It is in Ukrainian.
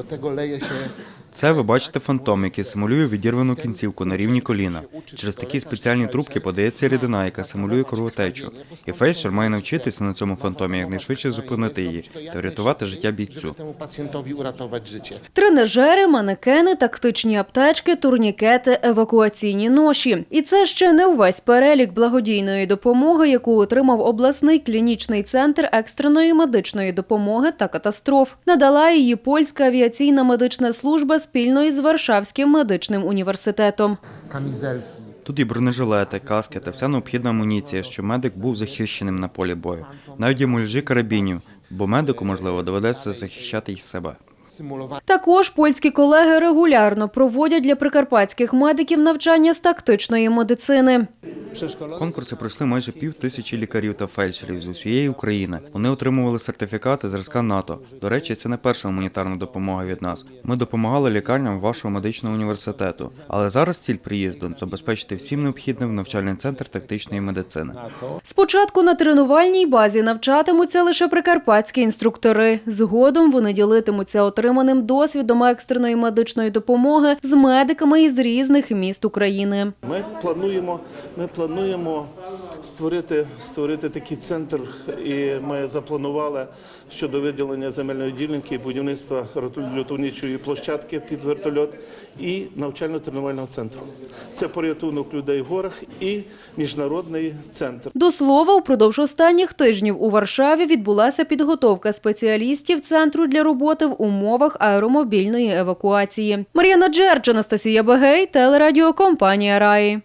Do tego leje się Це ви бачите фантом, який симулює відірвану кінцівку на рівні коліна. Через такі спеціальні трубки подається рідина, яка симулює кровотечу. І фельдшер має навчитися на цьому фантомі якнайшвидше зупинити її та врятувати життя бійцю. Тренажери, манекени, тактичні аптечки, турнікети, евакуаційні ноші. І це ще не увесь перелік благодійної допомоги, яку отримав обласний клінічний центр екстреної медичної допомоги та катастроф. Надала її польська авіаційна медична служба спільно із Варшавським медичним університетом. Тут і бронежилети, каски та вся необхідна амуніція, щоб медик був захищеним на полі бою. Навіть є муляжі карабінів, бо медику, можливо, доведеться захищати й себе. Також польські колеги регулярно проводять для прикарпатських медиків навчання з тактичної медицини. Конкурси пройшли майже пів тисячі лікарів та фельдшерів з усієї України. Вони отримували сертифікати зразка НАТО. До речі, це не перша гуманітарна допомога від нас. Ми допомагали лікарням вашого медичного університету. Але зараз ціль приїзду забезпечити всім необхідним навчальний центр тактичної медицини. Спочатку на тренувальній базі навчатимуться лише прикарпатські інструктори. Згодом вони ділитимуться отриманим досвідом екстреної медичної допомоги з медиками із різних міст України. Ми плануємо, ми плануємо створити, створити такий центр, і ми запланували щодо виділення земельної ділянки, будівництва льотовничої площадки під вертольот і навчально-тренувального центру. Це порятунок людей в горах і міжнародний центр. До слова, упродовж останніх тижнів у Варшаві відбулася підготовка спеціалістів центру для роботи в умовах аеромобільної евакуації. Мар'яна Джерч, Анастасія Бегей, телерадіокомпанія Раї.